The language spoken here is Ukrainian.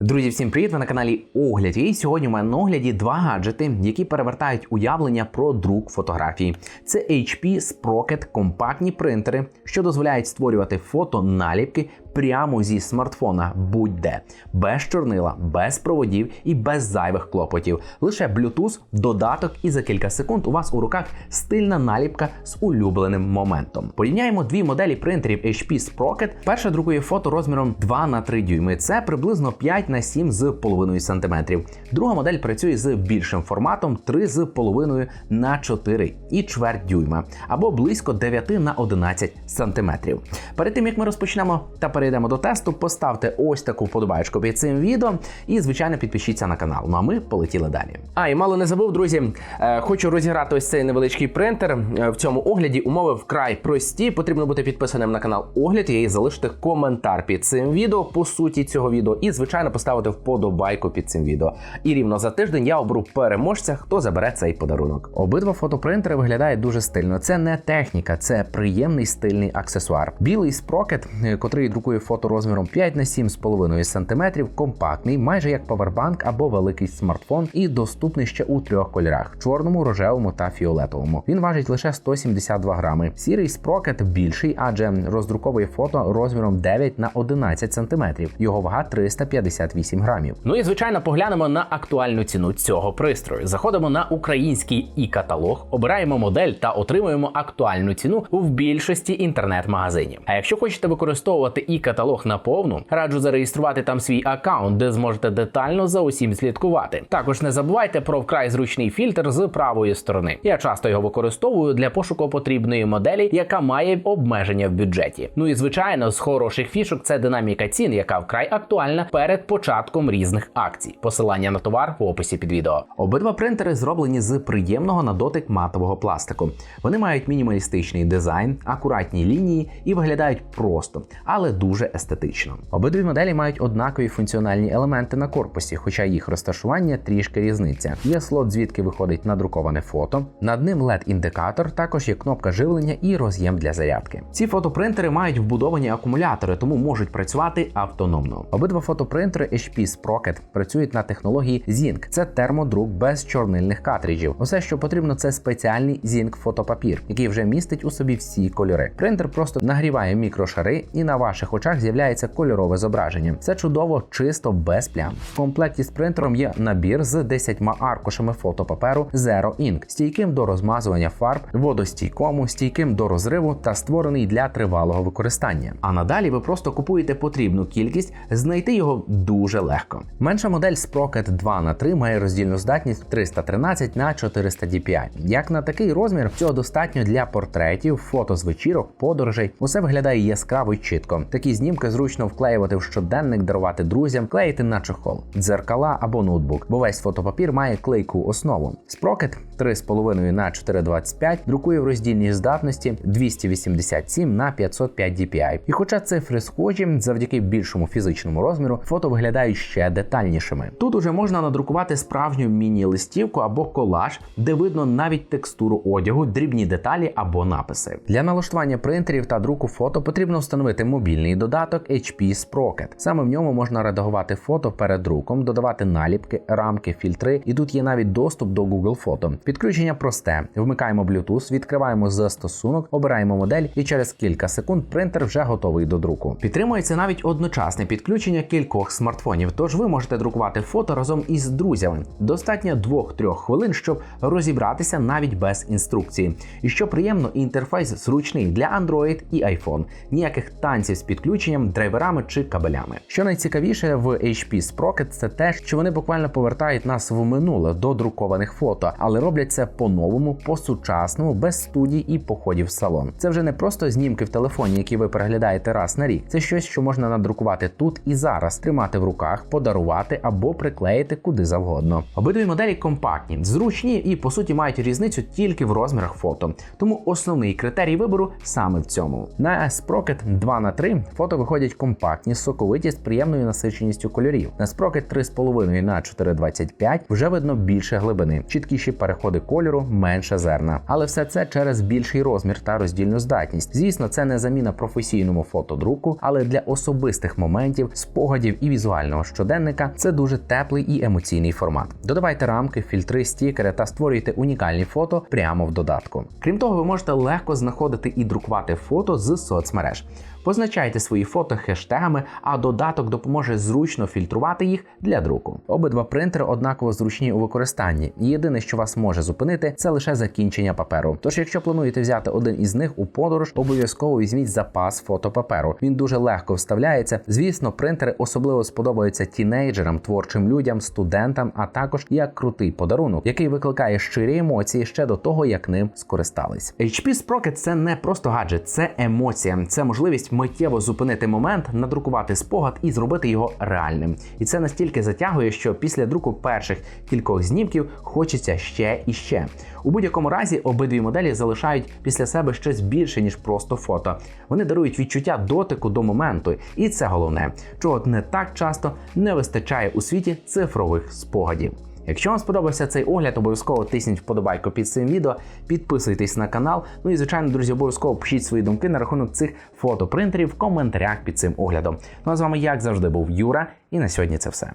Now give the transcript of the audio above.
Друзі, всім привіт! Ви на каналі Огляд. І сьогодні у мене на огляді два гаджети, які перевертають уявлення про друк фотографії. Це HP Sprocket компактні принтери, що дозволяють створювати фото наліпки прямо зі смартфона, будь-де, без чорнила, без проводів і без зайвих клопотів. Лише Bluetooth, додаток, і за кілька секунд у вас у руках стильна наліпка з улюбленим моментом. Порівняємо дві моделі принтерів HP Sprocket. Перша друкує фото розміром 2 на 3 дюйми. Це приблизно 5 на 7 з половиною сантиметрів. Друга модель працює з більшим форматом 3 з половиною на 4 і чверть дюйма, або близько 9 на 11 сантиметрів. Перед тим як ми розпочнемо та перейдемо до тесту, поставте ось таку вподобайку під цим відео і, звичайно, підпишіться на канал. Ну а ми полетіли далі. А і мало не забув, друзі. е, Хочу розіграти ось цей невеличкий принтер. Е, В цьому огляді умови вкрай прості. Потрібно бути підписаним на канал Огляд і залишити коментар під цим відео по суті цього відео. І, звичайно, поставити вподобайку під цим відео. І рівно за тиждень я оберу переможця, хто забере цей подарунок. Обидва фотопринтери виглядають дуже стильно. Це не техніка, це приємний стильний аксесуар. Білий Sprocket, е, котрий друкує фото розміром 5 на 7,5 см, компактний, майже як павербанк або великий смартфон, і доступний ще у трьох кольорах: чорному, рожевому та фіолетовому. Він важить лише 172 грами. Сірий Sprocket більший, адже роздруковує фото розміром 9 на 11 см. Його вага 358 грамів. Ну і звичайно, поглянемо на актуальну ціну цього пристрою. Заходимо на український і каталог, обираємо модель та отримуємо актуальну ціну в більшості інтернет-магазинів. А якщо хочете використовувати і каталог наповну, раджу зареєструвати там свій аккаунт, де зможете детально за усім слідкувати. Також не забувайте про вкрай зручний фільтр з правої сторони. Я часто його використовую для пошуку потрібної моделі, яка має обмеження в бюджеті. Ну і звичайно, з хороших фішок це динаміка цін, яка вкрай актуальна перед початком різних акцій. Посилання на товар в описі під відео. Обидва принтери зроблені з приємного на дотик матового пластику. Вони мають мінімалістичний дизайн, акуратні лінії і виглядають просто, але дуже естетично. Обидві моделі мають однакові функціональні елементи на корпусі, хоча їх розташування трішки різниця. Є слот, звідки виходить надруковане фото. Над ним led індикатор також є кнопка живлення і роз'єм для зарядки. Ці фотопринтери мають вбудовані акумулятори, тому можуть працювати автономно. Обидва фотопринтери HP Sprocket працюють на технології Zinc. Це термодрук без чорнильних картриджів. Усе, що потрібно, це спеціальний Zinc фотопапір, який вже містить у собі всі кольори. Принтер просто нагріває мікрошари, і на ваших очах з'являється кольорове зображення. Це чудово, чисто без плям. В комплекті з принтером є набір з 10 аркушами фотопаперу Zero Ink, стійким до розмазування фарб, водостійкому, стійким до розриву та створений для тривалого використання. А надалі ви просто купуєте потрібну кількість, знайти його дуже легко. Менша модель Sprocket 2 на 3 має роздільну здатність 313 на 400 DPI. Як на такий розмір, цього достатньо для портретів, фото з вечірок, подорожей. Усе виглядає яскраво й чітко. Такі знімки зручно вклеювати в щоденник, дарувати друзям, клеїти на чохол, дзеркала або ноутбук, бо весь фотопапір має клейку основу. Sprocket 3,5 на 425 друкує в роздільній здатності 287 на 505 DPI. І хоча цифри схожі, завдяки більшому фізичному розміру, фото виглядають ще детальнішими. Тут уже можна надрукувати справжню міні-листівку або колаж, де видно навіть текстуру одягу, дрібні деталі або написи. Для налаштування принтерів та друку фото потрібно встановити мобільний додаток HP Sprocket. Саме в ньому можна редагувати фото перед друком, додавати наліпки, рамки, фільтри, і тут є навіть доступ до Google Фото. Підключення просте. Вмикаємо Bluetooth, відкриваємо застосунок, обираємо модель, і через кілька секунд принтер вже готовий до друку. Підтримується навіть одночасне підключення кількох смартфонів, тож ви можете друкувати фото разом із друзями. Достатньо 2-3 хвилин, щоб розібратися навіть без інструкції. І що приємно, інтерфейс зручний для Android і iPhone. Ніяких танців з підключенням, драйверами чи кабелями. Що найцікавіше в HP Sprocket, це те, що вони буквально повертають нас в минуле до друкованих фото, але роблять це по-новому, по-сучасному, без студій і походів в салон. Це вже не просто знімки в телефоні, які ви переглядаєте раз на рік. Це щось, що можна надрукувати тут і зараз, тримати в руках, подарувати або приклеїти куди завгодно. Обидві моделі компактні, зручні і по суті мають різницю тільки в розмірах фото. Тому основний критерій вибору саме в цьому. На Sprocket 2 на 3 Фото виходять компактні, соковиті з приємною насиченістю кольорів. На Sprocket 3,5 на 4,25 вже видно більше глибини, чіткіші переходи кольору, менше зерна. Але все це через більший розмір та роздільну здатність. Звісно, це не заміна професійному фотодруку, але для особистих моментів, спогадів і візуального щоденника це дуже теплий і емоційний формат. Додавайте рамки, фільтри, стікери та створюйте унікальні фото прямо в додатку. Крім того, ви можете легко знаходити і друкувати фото з соцмереж. Позначайте свої фото хештегами, а додаток допоможе зручно фільтрувати їх для друку. Обидва принтери однаково зручні у використанні. Єдине, що вас може зупинити, це лише закінчення паперу. Тож, якщо плануєте взяти один із них у подорож, обов'язково візьміть запас фотопаперу. Він дуже легко вставляється. Звісно, принтери особливо сподобаються тінейджерам, творчим людям, студентам, а також як крутий подарунок, який викликає щирі емоції ще до того, як ним скористались. HP Sprocket – це не просто гаджет, це емоція, це можливість миттєво зупинити момент, надрукувати спогад і зробити його реальним. І це настільки затягує, що після друку перших кількох знімків хочеться ще і ще. У будь-якому разі обидві моделі залишають після себе щось більше ніж просто фото. Вони дарують відчуття дотику до моменту, і це головне, чого не так часто не вистачає у світі цифрових спогадів. Якщо вам сподобався цей огляд, обов'язково тисніть вподобайку під цим відео, підписуйтесь на канал. Ну і звичайно, друзі, обов'язково пишіть свої думки на рахунок цих фотопринтерів в коментарях під цим оглядом. Ну а з вами, як завжди, був Юра, і на сьогодні це все.